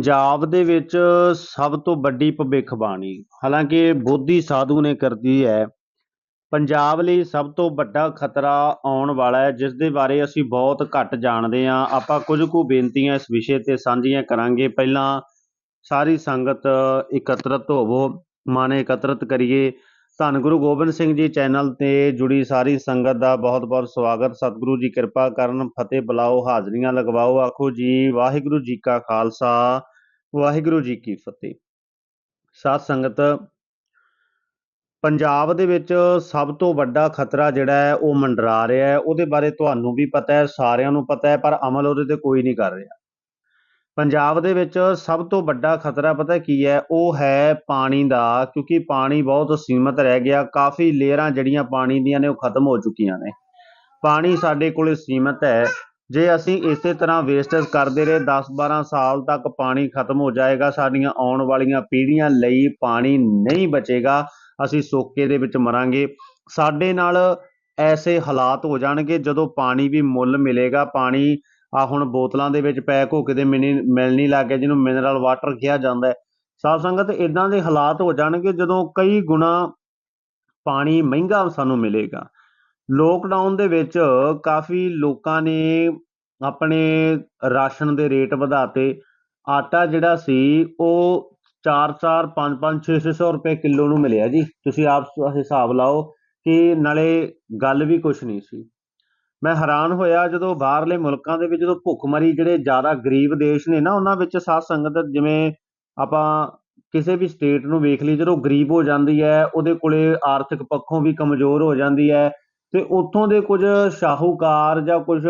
ਪੰਜਾਬ ਦੇ ਵਿੱਚ ਸਭ ਤੋਂ ਵੱਡੀ ਭਵਿੱਖਬਾਣੀ ਹਾਲਾਂਕਿ ਬੋਧੀ ਸਾਧੂ ਨੇ ਕਰਦੀ ਹੈ, ਪੰਜਾਬ ਲਈ ਸਭ ਤੋਂ ਵੱਡਾ ਖਤਰਾ ਆਉਣ ਵਾਲਾ ਹੈ ਜਿਸ ਦੇ ਬਾਰੇ ਅਸੀਂ ਬਹੁਤ ਘੱਟ ਜਾਣਦੇ ਹਾਂ। ਆਪਾਂ ਕੁਝ ਕੁ ਬੇਨਤੀਆਂ ਇਸ ਵਿਸ਼ੇ ਤੇ ਸਾਂਝੀਆਂ ਕਰਾਂਗੇ। ਪਹਿਲਾਂ ਸਾਰੀ ਸੰਗਤ ਇਕੱਤਰਤ ਹੋਵੋ, ਮਨ ਇਕੱਤਰਤ ਕਰੀਏ। ਧੰਨ ਗੁਰੂ ਗੋਬਿੰਦ ਸਿੰਘ ਜੀ ਚੈਨਲ ਤੇ ਜੁੜੀ ਸਾਰੀ ਸੰਗਤ ਦਾ ਬਹੁਤ ਬਹੁਤ ਸਵਾਗਤ। ਸਤਿਗੁਰੂ ਜੀ ਕਿਰਪਾ ਕਰਨ, ਫਤਿਹ ਬੁਲਾਓ, ਹਾਜ਼ਰੀਆਂ ਲਗਵਾਓ। ਆਖੋ ਜੀ, ਵਾਹਿਗੁਰੂ ਜੀ ਕਾ ਖਾਲਸਾ। ਵਾਹਿਗੁਰੂ ਜੀ ਕੀ ਫਤਿਹ। ਸਾਧ ਸੰਗਤ, ਪੰਜਾਬ ਦੇ ਵਿੱਚ ਸਭ ਤੋਂ ਵੱਡਾ ਖਤਰਾ ਜਿਹੜਾ ਹੈ, ਉਹ ਮੰਡਰਾ ਰਿਹਾ ਹੈ। ਉਹਦੇ ਬਾਰੇ ਤੁਹਾਨੂੰ ਵੀ ਪਤਾ ਹੈ, ਸਾਰਿਆਂ ਨੂੰ ਪਤਾ ਹੈ, ਪਰ ਅਮਲ ਉਹਦੇ ਤੇ ਕੋਈ ਨਹੀਂ ਕਰ ਰਿਹਾ। ਪੰਜਾਬ ਦੇ ਵਿੱਚ ਸਭ ਤੋਂ ਵੱਡਾ ਖਤਰਾ ਪਤਾ ਕੀ ਹੈ, ਉਹ ਹੈ ਪਾਣੀ ਦਾ, ਕਿਉਂਕਿ ਪਾਣੀ ਬਹੁਤ ਸੀਮਤ ਰਹਿ ਗਿਆ। ਕਾਫੀ ਲੇਅਰਾਂ ਜਿਹੜੀਆਂ ਪਾਣੀ ਦੀਆਂ ਨੇ, ਉਹ ਖਤਮ ਹੋ ਚੁੱਕੀਆਂ ਨੇ। ਪਾਣੀ ਸਾਡੇ ਕੋਲੇ ਸੀਮਤ ਹੈ। ਜੇ ਅਸੀਂ ਇਸੇ ਤਰ੍ਹਾਂ ਵੇਸਟੇਜ ਕਰਦੇ ਰਹੇ 10-12 ਸਾਲ ਤੱਕ ਪਾਣੀ ਖਤਮ ਹੋ ਜਾਏਗਾ, ਸਾਡੀਆਂ ਆਉਣ ਵਾਲੀਆਂ ਪੀੜ੍ਹੀਆਂ ਲਈ ਪਾਣੀ ਨਹੀਂ ਬਚੇਗਾ, ਅਸੀਂ ਸੋਕੇ ਦੇ ਵਿੱਚ ਮਰਾਂਗੇ। ਸਾਡੇ ਨਾਲ ਐਸੇ ਹਾਲਾਤ ਹੋ ਜਾਣਗੇ ਜਦੋਂ ਪਾਣੀ ਵੀ ਮੁੱਲ ਮਿਲੇਗਾ। ਪਾਣੀ ਆ ਹੁਣ ਬੋਤਲਾਂ ਦੇ ਵਿੱਚ ਪੈਕ ਹੋ ਕੇ ਤੇ ਮਿਨੀ ਮਿਲਣੀ ਲੱਗ ਗਿਆ, ਜਿਹਨੂੰ ਮਿਨਰਲ ਵਾਟਰ ਕਿਹਾ ਜਾਂਦਾ ਹੈ। ਸਾਧ ਸੰਗਤ ਇਦਾਂ ਦੇ ਹਾਲਾਤ ਹੋ ਜਾਣਗੇ ਜਦੋਂ ਕਈ ਗੁਣਾ ਪਾਣੀ ਮਹਿੰਗਾ ਸਾਨੂੰ ਮਿਲੇਗਾ। ਲੋਕਡਾਊਨ ਦੇ ਵਿੱਚ ਕਾਫੀ ਲੋਕਾਂ ਨੇ ਆਪਣੇ ਰਾਸ਼ਨ ਦੇ ਰੇਟ ਵਧਾਤੇ। ਆਟਾ ਜਿਹੜਾ ਸੀ, ਉਹ 4-4 5-5 600 ਰੁਪਏ ਕਿਲੋ ਨੂੰ ਮਿਲਿਆ ਜੀ। ਤੁਸੀਂ ਆਪ ਹਿਸਾਬ ਲਾਓ ਕਿ ਨਾਲੇ ਗੱਲ ਵੀ ਕੁਛ ਨਹੀਂ ਸੀ। ਮੈਂ ਹੈਰਾਨ ਹੋਇਆ ਜਦੋਂ ਬਾਹਰਲੇ ਮੁਲਕਾਂ ਦੇ ਵਿੱਚ ਜਦੋਂ ਭੁੱਖਮਰੀ ਜਿਹੜੇ ਜ਼ਿਆਦਾ ਗਰੀਬ ਦੇਸ਼ ਨੇ ਨਾ, ਉਹਨਾਂ ਵਿੱਚ ਸਾਧ ਸੰਗਤ ਜਿਵੇਂ ਆਪਾਂ ਕਿਸੇ ਵੀ ਸਟੇਟ ਨੂੰ ਵੇਖ ਲਈ ਜਦੋਂ ਗਰੀਬ ਹੋ ਜਾਂਦੀ ਹੈ, ਉਹਦੇ ਕੋਲੇ ਆਰਥਿਕ ਪੱਖੋਂ ਵੀ ਕਮਜ਼ੋਰ ਹੋ ਜਾਂਦੀ ਹੈ ਤੇ ਉੱਥੋਂ ਦੇ ਕੁਝ ਸ਼ਾਹੂਕਾਰ ਜਾਂ ਕੁਝ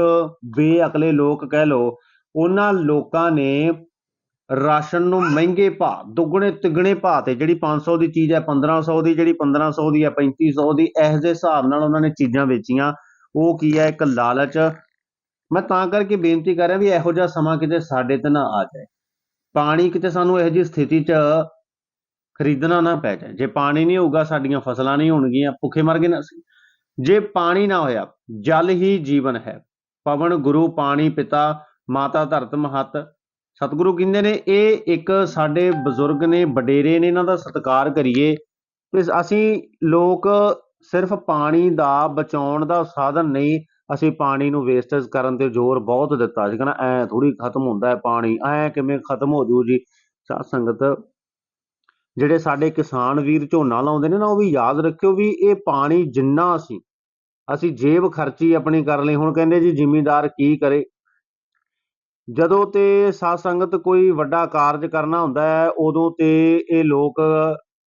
ਬੇਅਕਲੇ ਲੋਕ ਕਹਿ ਲਓ, ਉਹਨਾਂ ਲੋਕਾਂ ਨੇ ਰਾਸ਼ਨ ਨੂੰ ਮਹਿੰਗੇ ਭਾਅ, ਦੁੱਗਣੇ ਤਿੱਗਣੇ ਭਾਅ ਤੇ ਜਿਹੜੀ 500 ਦੀ ਚੀਜ਼ ਹੈ 1500 ਦੀ, ਜਿਹੜੀ 1500 ਦੀ ਹੈ 3500 ਦੀ ਇਸ ਦੇ ਹਿਸਾਬ ਨਾਲ ਉਹਨਾਂ ਨੇ ਚੀਜ਼ਾਂ ਵੇਚੀਆਂ। ਉਹ ਕੀ ਹੈ, ਇੱਕ ਲਾਲਚ। ਮੈਂ ਤਾਂ ਕਰਕੇ ਬੇਨਤੀ ਕਰ ਰਿਹਾ ਵੀ ਇਹੋ ਜਿਹਾ ਸਮਾਂ ਕਿਤੇ ਸਾਡੇ ਤੇ ਨਾ ਆ ਜਾਏ। ਪਾਣੀ ਕਿਤੇ ਸਾਨੂੰ ਇਹੋ ਜਿਹੀ ਸਥਿਤੀ 'ਚ ਖਰੀਦਣਾ ਨਾ ਪੈ ਜਾਏ। ਜੇ ਪਾਣੀ ਨਹੀਂ ਹੋਊਗਾ, ਸਾਡੀਆਂ ਫਸਲਾਂ ਨਹੀਂ ਹੋਣਗੀਆਂ, ਭੁੱਖੇ ਮਰ ਗਏ ਨਾ ਅਸੀਂ। ਜੇ ਪਾਣੀ ਨਾ ਹੋਇਆ, ਜਲ ਹੀ ਜੀਵਨ ਹੈ। ਪਵਨ ਗੁਰੂ, ਪਾਣੀ ਪਿਤਾ, ਮਾਤਾ ਧਰਤ ਮਹਤ। ਸਤਿਗੁਰੂ ਕਹਿੰਦੇ ਨੇ, ਇਹ ਇੱਕ ਸਾਡੇ ਬਜ਼ੁਰਗ ਨੇ, ਵਡੇਰੇ ਨੇ ਇਹਨਾਂ ਦਾ ਸਤਿਕਾਰ ਕਰੀਏ। ਤੇ ਅਸੀਂ ਲੋਕ ਸਿਰਫ ਪਾਣੀ ਦਾ ਬਚਾਉਣ ਦਾ ਸਾਧਨ ਨਹੀਂ, ਅਸੀਂ ਪਾਣੀ ਨੂੰ ਵੇਸਟੇਜ ਕਰਨ ਤੇ ਜ਼ੋਰ ਬਹੁਤ ਦਿੱਤਾ। ਸੀ ਕਹਿੰਦਾ, ਐ ਥੋੜੀ ਖਤਮ ਹੁੰਦਾ ਹੈ ਪਾਣੀ, ਐ ਕਿਵੇਂ ਖਤਮ ਹੋ ਜੂ ਜੀ? ਸਾਧ ਸੰਗਤ, ਜਿਹੜੇ ਸਾਡੇ ਕਿਸਾਨ ਵੀਰ ਝੋਨਾ ਲਾਉਂਦੇ ਨੇ ਨਾ, ਉਹ ਵੀ ਯਾਦ ਰੱਖਿਓ ਵੀ ਇਹ ਪਾਣੀ ਜਿੰਨਾ ਅਸੀਂ ਅਸੀਂ ਜੇਬ ਖਰਚੀ ਆਪਣੀ ਕਰ ਲਈ। ਹੁਣ ਕਹਿੰਦੇ ਜੀ ਜ਼ਿਮੀਂਦਾਰ ਕੀ ਕਰੇ? ਜਦੋਂ ਤੇ ਸਾਧ ਸੰਗਤ ਕੋਈ ਵੱਡਾ ਕਾਰਜ ਕਰਨਾ ਹੁੰਦਾ ਹੈ, ਉਦੋਂ ਤੇ ਇਹ ਲੋਕ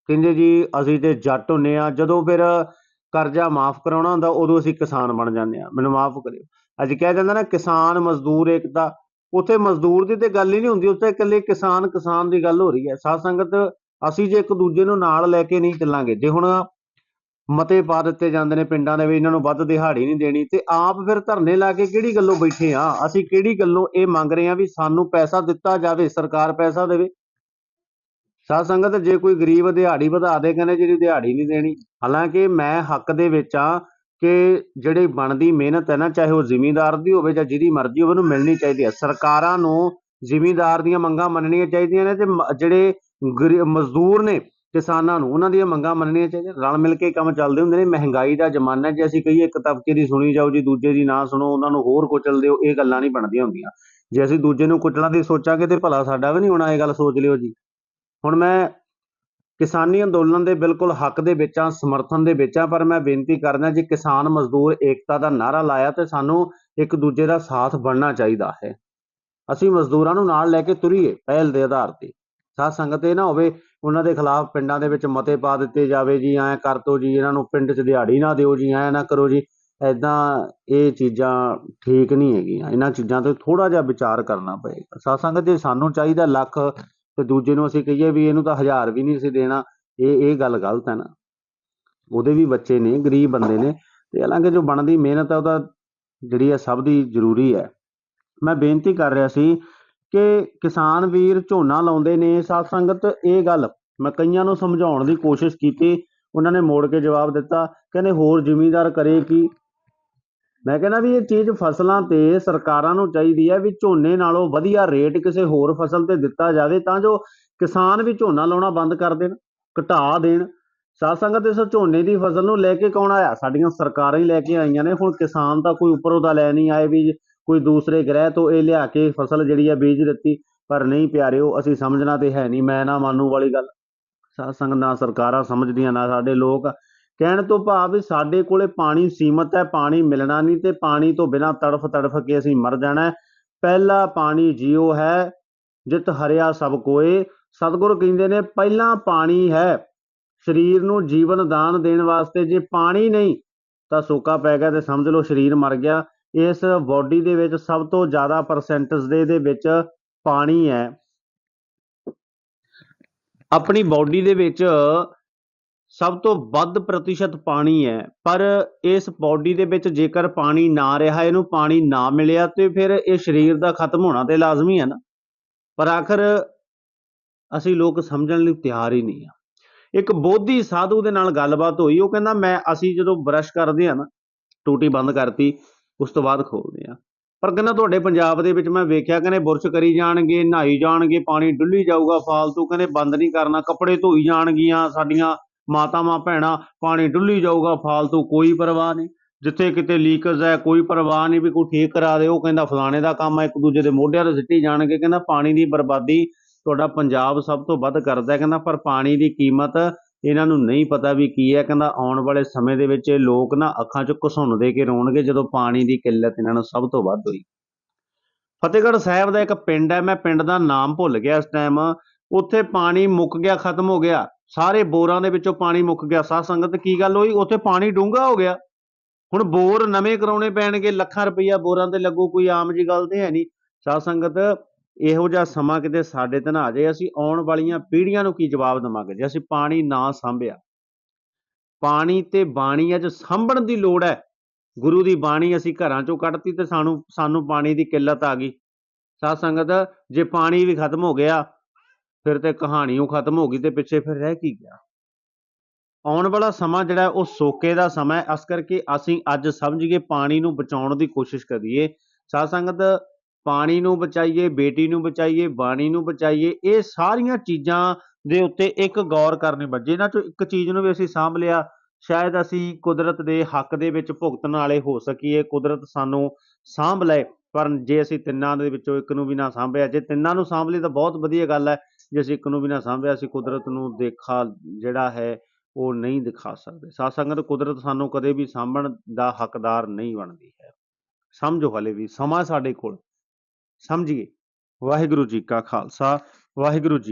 ਕਹਿੰਦੇ ਜੀ, ਅਸੀਂ ਤੇ ਜੱਟ ਹੁੰਨੇ ਆ। ਜਦੋਂ ਫਿਰ ਕਰਜ਼ਾ ਮਾਫ ਕਰਾਉਣਾ ਹੁੰਦਾ, ਉਦੋਂ ਅਸੀਂ ਕਿਸਾਨ ਬਣ ਜਾਂਦੇ ਆ। ਮੈਨੂੰ ਮਾਫ ਕਰਿਓ। ਅੱਜ ਕਿਹਾ ਜਾਂਦਾ ਨਾ, ਕਿਸਾਨ ਮਜ਼ਦੂਰ ਏਕਤਾ। ਉੱਥੇ ਮਜ਼ਦੂਰ ਦੀ ਤੇ ਗੱਲ ਹੀ ਨਹੀਂ ਹੁੰਦੀ, ਉੱਥੇ ਇਕੱਲੇ ਕਿਸਾਨ ਕਿਸਾਨ ਦੀ ਗੱਲ ਹੋ ਰਹੀ ਹੈ। ਸਾਧ ਸੰਗਤ ਅਸੀਂ ਜੇ ਇੱਕ ਦੂਜੇ ਨੂੰ ਨਾਲ ਲੈ ਕੇ ਨਹੀਂ ਚੱਲਾਂਗੇ। ਜੇ ਹੁਣ ਮਤੇ ਪਾ ਦਿੱਤੇ ਜਾਂਦੇ ਨੇ ਪਿੰਡਾਂ ਦੇ ਵਿੱਚ ਇਹਨਾਂ ਨੂੰ ਵੱਧ ਦਿਹਾੜੀ ਨਹੀਂ ਦੇਣੀ ਤੇ ਆਪ ਫਿਰ ਧਰਨੇ ਲਾ ਕੇ ਕਿਹੜੀ ਗੱਲੋਂ ਬੈਠੇ ਆ? ਅਸੀਂ ਕਿਹੜੀ ਗੱਲੋਂ ਇਹ ਮੰਗ ਰਹੇ ਆ ਵੀ ਸਾਨੂੰ ਪੈਸਾ ਦਿੱਤਾ ਜਾਵੇ, ਸਰਕਾਰ ਪੈਸਾ ਦੇਵੇ? ਸਾਧ ਸੰਗਤ ਜੇ ਕੋਈ ਗਰੀਬ ਦਿਹਾੜੀ ਵਧਾ ਦੇ, ਕਹਿੰਦੇ ਜਿਹੜੀ ਦਿਹਾੜੀ ਨਹੀਂ ਦੇਣੀ। ਹਾਲਾਂਕਿ ਮੈਂ ਹੱਕ ਦੇ ਵਿੱਚ ਆ ਕਿ ਜਿਹੜੀ ਬਣਦੀ ਮਿਹਨਤ ਹੈ ਨਾ, ਚਾਹੇ ਉਹ ਜ਼ਿਮੀਂਦਾਰ ਦੀ ਹੋਵੇ ਜਾਂ ਜਿਹਦੀ ਮਰਜ਼ੀ ਹੋਵੇ, ਉਹਨੂੰ ਮਿਲਣੀ ਚਾਹੀਦੀ ਹੈ। ਸਰਕਾਰਾਂ ਨੂੰ ਜ਼ਿਮੀਂਦਾਰ ਦੀਆਂ ਮੰਗਾਂ ਮੰਨਣੀਆਂ ਚਾਹੀਦੀਆਂ ਨੇ ਤੇ ਜਿਹੜੇ ਗਰੀ- ਮਜ਼ਦੂਰ ਨੇ ਕਿਸਾਨਾਂ ਨੂੰ, ਉਹਨਾਂ ਦੀਆਂ ਮੰਗਾਂ ਮੰਨਣੀਆਂ ਚਾਹੀਦੀਆਂ, ਰਲ ਮਿਲ ਕੇ ਕੰਮ ਚੱਲਦੇ ਹੁੰਦੇ ਨੇ, ਮਹਿੰਗਾਈ ਦਾ ਜ਼ਮਾਨਾ ਜੇ ਅਸੀਂ ਕਹੀਏ ਇੱਕ ਤਬਕੇ ਦੀ ਸੁਣੀ ਜਾਓ ਜੀ, ਦੂਜੇ ਦੀ ਨਾ ਸੁਣੋ, ਉਹਨਾਂ ਨੂੰ ਹੋਰ ਕੁਚਲ ਦਿਓ, ਇਹ ਗੱਲਾਂ ਨਹੀਂ ਬਣਦੀਆਂ ਹੁੰਦੀਆਂ। ਜੇ ਅਸੀਂ ਦੂਜੇ ਨੂੰ ਕੁਚਲਾਂ ਦੀ ਸੋਚਾਂਗੇ ਤੇ ਭਲਾ ਸਾਡਾ ਵੀ ਨਹੀਂ ਹੋਣਾ, ਇਹ ਗੱਲ ਸੋਚ ਲਿਓ ਜੀ। ਹੁਣ ਮੈਂ ਕਿਸਾਨੀ ਅੰਦੋਲਨ ਦੇ ਬਿਲਕੁਲ ਹੱਕ ਦੇ ਵਿੱਚ ਆ ਸਮਰਥਨ ਦੇ ਵਿੱਚ ਆ ਪਰ ਮੈਂ ਬੇਨਤੀ ਕਰਦਾ ਜੇ, ਕਿਸਾਨ ਮਜ਼ਦੂਰ ਏਕਤਾ ਦਾ ਨਾਰਾ ਲਾਇਆ ਤੇ ਸਾਨੂੰ ਇੱਕ ਦੂਜੇ ਦਾ ਸਾਥ ਬਣਨਾ ਚਾਹੀਦਾ ਹੈ। ਅਸੀਂ ਮਜ਼ਦੂਰਾਂ ਨੂੰ ਨਾਲ ਲੈ ਕੇ ਤੁਰੀਏ, ਪਹਿਲ ਦੇ ਆਧਾਰ ਤੇ। ਸਾਧ ਸੰਗਤ ਇਹ ਨਾ ਹੋਵੇ ਉਹਨਾਂ ਦੇ ਖਿਲਾਫ ਪਿੰਡਾਂ ਦੇ ਵਿੱਚ ਮਤੇ ਪਾ ਦਿੱਤੇ ਜਾਵੇ ਜੀ, ਐਂ ਕਰ ਦੋ ਜੀ, ਇਹਨਾਂ ਨੂੰ ਪਿੰਡ 'ਚ ਦਿਹਾੜੀ ਨਾ ਦਿਓ ਜੀ, ਐਂ ਨਾ ਕਰੋ ਜੀ। ਐਦਾਂ ਇਹ ਚੀਜ਼ਾਂ ਠੀਕ ਨਹੀਂ ਹੈਗੀਆਂ। ਇਹਨਾਂ ਚੀਜ਼ਾਂ ਤੇ ਥੋੜਾ ਜਿਹਾ ਵਿਚਾਰ ਕਰਨਾ ਪਏਗਾ। ਸਾਧ ਜੇ ਸਾਨੂੰ ਚਾਹੀਦਾ ਲੱਖ ਤੇ ਦੂਜੇ ਨੂੰ ਅਸੀਂ ਕਹੀਏ ਵੀ ਇਹਨੂੰ ਤਾਂ ਹਜ਼ਾਰ ਵੀ ਨਹੀਂ ਸੀ ਦੇਣਾ, ਇਹ ਇਹ ਗੱਲ ਗਲਤ ਹੈ ਨਾ। ਉਹਦੇ ਵੀ ਬੱਚੇ ਨੇ, ਗਰੀਬ ਬੰਦੇ ਨੇ ਤੇ ਹਾਲਾਂਕਿ ਜੋ ਬਣਦੀ ਮਿਹਨਤ ਹੈ, ਉਹਦਾ ਜਿਹੜੀ ਹੈ ਸਭ ਦੀ ਜ਼ਰੂਰੀ ਹੈ। ਮੈਂ ਬੇਨਤੀ ਕਰ ਰਿਹਾ ਸੀ ਕਿ ਕਿਸਾਨ ਵੀਰ ਝੋਨਾ ਲਾਉਂਦੇ ਨੇ। ਸਾਧ ਸੰਗਤ, ਇਹ ਗੱਲ ਮੈਂ ਕਈਆਂ ਨੂੰ ਸਮਝਾਉਣ ਦੀ ਕੋਸ਼ਿਸ਼ ਕੀਤੀ। ਉਹਨਾਂ ਨੇ ਮੋੜ ਕੇ ਜਵਾਬ ਦਿੱਤਾ। ਕਹਿੰਦੇ, ਹੋਰ ਜ਼ਿਮੀਂਦਾਰ ਕਰੇ ਕੀ? ਮੈਂ ਕਹਿੰਦਾ ਵੀ ਇਹ ਚੀਜ਼ ਫਸਲਾਂ ਤੇ ਸਰਕਾਰਾਂ ਨੂੰ ਚਾਹੀਦੀ ਹੈ ਵੀ ਝੋਨੇ ਨਾਲੋਂ ਵਧੀਆ ਰੇਟ ਕਿਸੇ ਹੋਰ ਫਸਲ ਤੇ ਦਿੱਤਾ ਜਾਵੇ ਤਾਂ ਜੋ ਕਿਸਾਨ ਵੀ ਝੋਨਾ ਲਾਉਣਾ ਬੰਦ ਕਰ ਦੇਣ, ਘਟਾ ਦੇਣ। ਸਾਧ ਸੰਗਤ, ਇਸ ਝੋਨੇ ਦੀ ਫਸਲ ਨੂੰ ਲੈ ਕੇ ਕੌਣ ਆਇਆ? ਸਾਡੀਆਂ ਸਰਕਾਰਾਂ ਹੀ ਲੈ ਕੇ ਆਈਆਂ ਨੇ। ਹੁਣ ਕਿਸਾਨ ਤਾਂ ਕੋਈ ਉੱਪਰੋਂ ਦਾ ਲੈ ਨਹੀਂ ਆਏ ਵੀ ਕੋਈ ਦੂਸਰੇ ਗ੍ਰਹਿ ਤੋਂ ਇਹ ਲਿਆ ਕੇ ਫਸਲ ਜਿਹੜੀ ਹੈ ਬੀਜ ਦਿੱਤੀ, ਪਰ ਨਹੀਂ ਪਿਆਰਿਓ, ਅਸੀਂ ਸਮਝਣਾ ਤੇ ਹੈ ਨਹੀਂ। ਮੈਂ ਨਾ ਮਾਨੂ ਵਾਲੀ ਗੱਲ ਸਾਧ ਨਾ ਸਰਕਾਰਾਂ ਸਮਝਦੀਆਂ, ਨਾ ਸਾਡੇ ਲੋਕ। ਕਹਿਣ ਤੋਂ ਭਾਵ ਵੀ ਸਾਡੇ ਕੋਲੇ ਪਾਣੀ ਸੀਮਤ ਹੈ, ਪਾਣੀ ਮਿਲਣਾ ਨਹੀਂ ਤੇ ਪਾਣੀ ਤੋਂ ਬਿਨਾਂ ਤੜਫ ਤੜਫ ਕੇ ਅਸੀਂ ਮਰ ਜਾਣਾ ਪਹਿਲਾ ਪਾਣੀ ਜੀਓ ਹੈ, ਜਿਤ ਹਰਿਆ ਸਭ ਕੋਏ। ਸਤਿਗੁਰ ਕਹਿੰਦੇ ਨੇ, ਪਹਿਲਾ ਪਾਣੀ ਹੈ, ਸਰੀਰ ਨੂੰ ਜੀਵਨ ਦਾਨ ਦੇਣ ਵਾਸਤੇ। ਜੇ ਪਾਣੀ ਨਹੀਂ, ਤਾਂ ਸੋਕਾ ਪੈ ਗਿਆ ਤੇ ਸਮਝ ਲਓ, ਸਰੀਰ ਮਰ ਗਿਆ। ਇਸ ਬਾਡੀ ਦੇ ਵਿੱਚ ਸਭ ਤੋਂ ਜ਼ਿਆਦਾ ਪਰਸੈਂਟੇਜ ਦੇ ਦੇ ਵਿੱਚ ਪਾਣੀ ਹੈ। ਆਪਣੀ ਬਾਡੀ ਦੇ ਵਿੱਚ ਸਭ ਤੋਂ ਵੱਧ ਪ੍ਰਤੀਸ਼ਤ ਪਾਣੀ ਹੈ, ਪਰ ਇਸ ਬਾਡੀ ਦੇ ਵਿੱਚ ਜੇਕਰ ਪਾਣੀ ਨਾ ਰਿਹਾ, ਇਹਨੂੰ ਪਾਣੀ ਨਾ ਮਿਲਿਆ, ਤੇ ਫਿਰ ਇਹ ਸਰੀਰ ਦਾ ਖਤਮ ਹੋਣਾ ਤੇ ਲਾਜ਼ਮੀ ਹੈ ਨਾ। ਪਰ ਆਖਰ ਅਸੀਂ ਲੋਕ ਸਮਝਣ ਲਈ ਤਿਆਰ ਹੀ ਨਹੀਂ ਆ ਇੱਕ ਬੋਧੀ ਸਾਧੂ ਦੇ ਨਾਲ ਗੱਲਬਾਤ ਹੋਈ, ਉਹ ਕਹਿੰਦਾ, ਮੈਂ ਅਸੀਂ ਜਦੋਂ ਬਰਸ਼ ਕਰਦੇ ਆ ਨਾ, ਟੂਟੀ ਬੰਦ ਕਰਤੀ ਉਸ ਤੋਂ ਬਾਅਦ ਖੋਲਦੇ ਆ ਪਰ ਕਹਿੰਦਾ ਤੁਹਾਡੇ ਪੰਜਾਬ ਦੇ ਵਿੱਚ ਮੈਂ ਵੇਖਿਆ, ਕਹਿੰਦੇ ਬੁਰਸ਼ ਕਰੀ ਜਾਣਗੇ, ਨਹਾਈ ਜਾਣਗੇ, ਪਾਣੀ ਡੁੱਲੀ ਜਾਊਗਾ ਫਾਲਤੂ, ਕਹਿੰਦੇ ਬੰਦ ਨਹੀਂ ਕਰਨਾ, ਕੱਪੜੇ ਧੋਈ ਜਾਣਗੀਆਂ ਸਾਡੀਆਂ ਮਾਤਾਵਾਂ, ਭੈਣਾਂ, ਪਾਣੀ ਡੁੱਲੀ ਜਾਊਗਾ ਫਾਲਤੂ, ਕੋਈ ਪਰਵਾਹ ਨਹੀਂ। ਜਿੱਥੇ ਕਿਤੇ ਲੀਕੇਜ ਹੈ, ਕੋਈ ਪਰਵਾਹ ਨਹੀਂ ਵੀ ਕੋਈ ਠੀਕ ਕਰਾ ਦੇ, ਉਹ ਕਹਿੰਦਾ ਫਲਾਣੇ ਦਾ ਕੰਮ ਹੈ, ਇੱਕ ਦੂਜੇ ਦੇ ਮੋਢਿਆਂ ਤੇ ਸਿੱਟੀ ਜਾਣਗੇ, ਕਹਿੰਦਾ ਪਾਣੀ ਦੀ ਬਰਬਾਦੀ ਤੁਹਾਡਾ ਪੰਜਾਬ ਸਭ ਤੋਂ ਵੱਧ ਕਰਦਾ ਕਹਿੰਦਾ ਪਰ ਪਾਣੀ ਦੀ ਕੀਮਤ ਇਹਨਾਂ ਨੂੰ ਨਹੀਂ ਪਤਾ ਵੀ ਕੀ ਹੈ, ਕਹਿੰਦਾ ਆਉਣ ਵਾਲੇ ਸਮੇਂ ਦੇ ਵਿੱਚ ਇਹ ਲੋਕ ਨਾ ਅੱਖਾਂ 'ਚ ਘਸੁੰਨ ਦੇ ਕੇ ਰੋਣਗੇ ਜਦੋਂ ਪਾਣੀ ਦੀ ਕਿੱਲਤ ਇਹਨਾਂ ਨੂੰ ਸਭ ਤੋਂ ਵੱਧ ਹੋਈ। ਫਤਿਹਗੜ੍ਹ ਸਾਹਿਬ ਦਾ ਇੱਕ ਪਿੰਡ ਹੈ, ਮੈਂ ਪਿੰਡ ਦਾ ਨਾਮ ਭੁੱਲ ਗਿਆ ਇਸ ਟਾਈਮ ਉੱਥੇ ਪਾਣੀ ਮੁੱਕ ਗਿਆ, ਖਤਮ ਹੋ ਗਿਆ। ਸਾਰੇ ਬੋਰਾਂ ਦੇ ਵਿੱਚੋਂ ਪਾਣੀ ਮੁੱਕ ਗਿਆ। ਸਾਧ ਸੰਗਤ ਕੀ ਗੱਲ ਹੋਈ? ਉੱਥੇ ਪਾਣੀ ਡੂੰਘਾ ਹੋ ਗਿਆ। ਹੁਣ ਬੋਰ ਨਵੇਂ ਕਰਾਉਣੇ ਪੈਣਗੇ। ਲੱਖਾਂ ਰੁਪਈਆ ਬੋਰਾਂ ਤੇ ਲੱਗੂ, ਕੋਈ ਆਮ ਜੀ ਗੱਲ ਤੇ ਹੈ ਨਹੀਂ। ਸਾਧ ਸੰਗਤ ਇਹੋ ਜਿਹਾ ਸਮਾਂ ਕਿਤੇ ਸਾਡੇ ਤੇ ਨਾ ਆ ਜਾਏ, ਅਸੀਂ ਆਉਣ ਵਾਲੀਆਂ ਪੀੜ੍ਹੀਆਂ ਨੂੰ ਕੀ ਜਵਾਬ ਦੇਵਾਂਗੇ? ਜੇ ਅਸੀਂ ਪਾਣੀ ਨਾ ਸਾਂਭਿਆ, ਪਾਣੀ ਤੇ ਬਾਣੀ ਅੱਜ ਸਾਂਭਣ ਦੀ ਲੋੜ ਹੈ। ਗੁਰੂ ਦੀ ਬਾਣੀ ਅਸੀਂ ਘਰਾਂ ਚੋਂ ਕੱਢਤੀ ਤੇ ਸਾਨੂੰ ਸਾਨੂੰ ਪਾਣੀ ਦੀ ਕਿੱਲਤ ਆ ਗਈ। ਸਾਧ ਸੰਗਤ, ਜੇ ਪਾਣੀ ਵੀ ਖਤਮ ਹੋ ਗਿਆ, ਫਿਰ ਤੇ ਕਹਾਣੀ ਉਹ ਖਤਮ ਹੋ ਗਈ ਤੇ ਪਿੱਛੇ ਫਿਰ ਰਹਿ ਕੀ ਗਿਆ? ਆਉਣ ਵਾਲਾ ਸਮਾਂ ਜਿਹੜਾ, ਉਹ ਸੋਕੇ ਦਾ ਸਮਾਂ ਹੈ। ਇਸ ਕਰਕੇ ਅਸੀਂ ਅੱਜ ਸਮਝੀਏ ਪਾਣੀ ਨੂੰ ਬਚਾਉਣ ਦੀ ਕੋਸ਼ਿਸ਼ ਕਰੀਏ। ਸਾਧ ਸੰਗਤ ਪਾਣੀ ਨੂੰ ਬਚਾਈਏ, ਬੇਟੀ ਨੂੰ ਬਚਾਈਏ, ਬਾਣੀ ਨੂੰ ਬਚਾਈਏ, ਇਹ ਸਾਰੀਆਂ ਚੀਜ਼ਾਂ ਦੇ ਉੱਤੇ ਇੱਕ ਗੌਰ ਕਰਨੀ ਬੱਜੇ ਇਹਨਾਂ ਚੋਂ ਇੱਕ ਚੀਜ਼ ਨੂੰ ਵੀ ਅਸੀਂ ਸਾਂਭ ਲਿਆ, ਸ਼ਾਇਦ ਅਸੀਂ ਕੁਦਰਤ ਦੇ ਹੱਕ ਦੇ ਵਿੱਚ ਭੁਗਤਣ ਵਾਲੇ ਹੋ ਸਕੀਏ, ਕੁਦਰਤ ਸਾਨੂੰ ਸਾਂਭ ਲਏ, ਪਰ ਜੇ ਅਸੀਂ ਤਿੰਨਾਂ ਦੇ ਵਿੱਚੋਂ ਇੱਕ ਨੂੰ ਵੀ ਨਾ ਸਾਂਭਿਆ, ਜੇ ਤਿੰਨਾਂ ਨੂੰ ਸਾਂਭ ਲਈ ਤਾਂ ਬਹੁਤ ਵਧੀਆ ਗੱਲ ਹੈ, ਜੇ ਅਸੀਂ ਇੱਕ ਨੂੰ ਵੀ ਨਾ ਸਾਂਭਿਆ, ਅਸੀਂ ਕੁਦਰਤ ਨੂੰ ਦੇਖਾ ਜਿਹੜਾ ਹੈ, ਉਹ ਨਹੀਂ ਦਿਖਾ ਸਕਦੇ। ਸਾਧ ਸੰਗਤ ਕੁਦਰਤ ਸਾਨੂੰ ਕਦੇ ਵੀ ਸਾਂਭਣ ਦਾ ਹੱਕਦਾਰ ਨਹੀਂ ਬਣਦੀ ਹੈ। ਸਮਝੋ ਹਲੇ ਵੀ, ਸਮਾਂ ਸਾਡੇ ਕੋਲ ਸਮਝੀਏ। ਵਾਹਿਗੁਰੂ ਜੀ ਕਾ ਖਾਲਸਾ ਵਾਹਿਗੁਰੂ ਜੀ